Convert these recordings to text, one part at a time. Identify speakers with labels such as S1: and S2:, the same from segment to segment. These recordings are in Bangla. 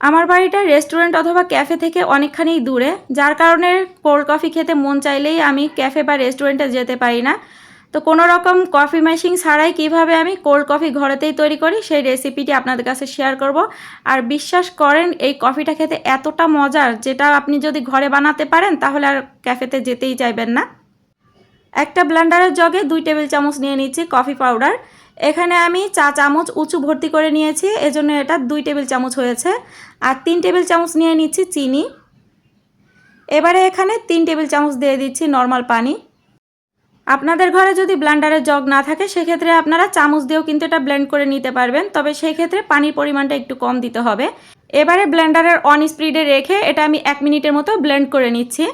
S1: আমার বাড়িটা রেস্টুরেন্ট অথবা ক্যাফে থেকে অনেকখানি দূরে, যার কারণে কোল্ড কফি খেতে মন চাইলেই আমি ক্যাফে বা রেস্টুরেন্টে যেতে পারি না। তো কোনো রকম কফি মেশিন ছাড়াই কীভাবে আমি কোল্ড কফি ঘরেতেই তৈরি করি, সেই রেসিপিটি আপনাদের কাছে শেয়ার করব। আর বিশ্বাস করেন, এই কফিটা খেতে এতটা মজার, যেটা আপনি যদি ঘরে বানাতে পারেন, তাহলে আর ক্যাফেতে যেতেই চাইবেন না। একটা ব্লেন্ডারের জগে দুই টেবিল চামচ নিয়ে নিচ্ছি কফি পাউডার। এখানে আমি চা চামচ উঁচু ভর্তি করে নিয়েছি, এজন্য এটা দুই টেবিল চামচ হয়েছে। আর তিন টেবিল চামচ নিয়ে নিচ্ছি চিনি। এবারে এখানে তিন টেবিল চামচ দিয়ে দিচ্ছি নর্মাল পানি। আপনাদের ঘরে যদি ব্লেন্ডারের জগ না থাকে, সেক্ষেত্রে আপনারা চামচ দিয়েও কিন্তু এটা ব্লেন্ড করে নিতে পারবেন। তবে সেই ক্ষেত্রে পানির পরিমাণটা একটু কম দিতে হবে। এবারে ব্লেন্ডারের অন স্পিডে রেখে এটা আমি এক মিনিটের মতো ব্লেন্ড করে নিচ্ছি।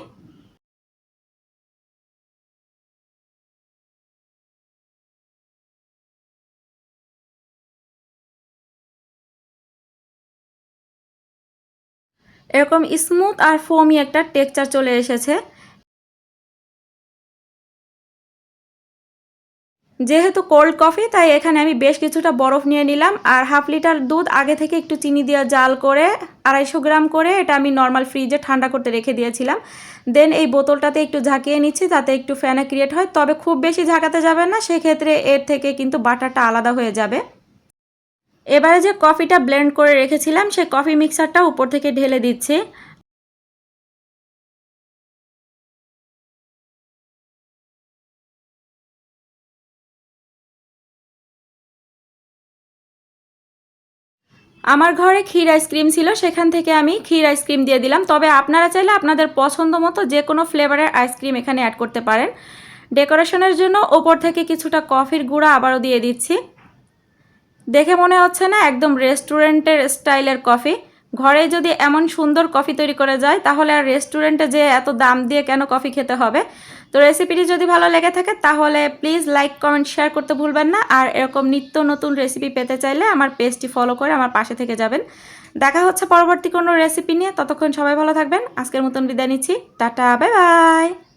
S1: এরকম স্মুথ আর ফোমি একটা টেক্সচার চলে এসেছে। যেহেতু কোল্ড কফি তাই এখানে আমি বেশ কিছুটা বরফ নিয়ে নিলাম আর হাফ লিটার দুধ আগে থেকে একটু চিনি দিয়ে জাল করে আড়াইশো গ্রাম করে এটা আমি নর্মাল ফ্রিজে ঠান্ডা করতে রেখে দিয়েছিলাম। দেন এই বোতলটাতে একটু ঝাঁকিয়ে নিচ্ছি, তাতে একটু ফ্যানে ক্রিয়েট হয়। তবে খুব বেশি ঝাঁকাতে যাবে না, সেক্ষেত্রে এর থেকে কিন্তু বাটারটা আলাদা হয়ে যাবে। এবারে যে কফিটা ব্লেন্ড করে রেখেছিলাম, সেই কফি মিক্সারটা উপর থেকে ঢেলে দিচ্ছি। আমার ঘরে ক্ষীর আইসক্রিম ছিল, সেখান থেকে আমি ক্ষীর আইসক্রিম দিয়ে দিলাম। তবে আপনারা চাইলে আপনাদের পছন্দ মতো যে কোনো ফ্লেভারের আইসক্রিম এখানে অ্যাড করতে পারেন। ডেকোরেশনের জন্য ওপর থেকে কিছুটা কফির গুঁড়া আবারও দিয়ে দিচ্ছি। দেখে মনে হচ্ছে না একদম রেস্টুরেন্টের স্টাইলের কফি। ঘরে যদি এমন সুন্দর কফি তৈরি করে যায়, তাহলে আর রেস্টুরেন্টে যে এত দাম দিয়ে কেন কফি খেতে হবে? তো রেসিপিটি যদি ভালো লেগে থাকে, তাহলে প্লিজ লাইক, কমেন্ট, শেয়ার করতে ভুলবেন না। আর এরকম নিত্য নতুন রেসিপি পেতে চাইলে আমার পেজটি ফলো করে আমার পাশে থেকে যাবেন। দেখা হচ্ছে পরবর্তী কোনো রেসিপি নিয়ে। ততক্ষণ সবাই ভালো থাকবেন। আজকের মতন বিদায় নিচ্ছি। টাটা, বাই বাই!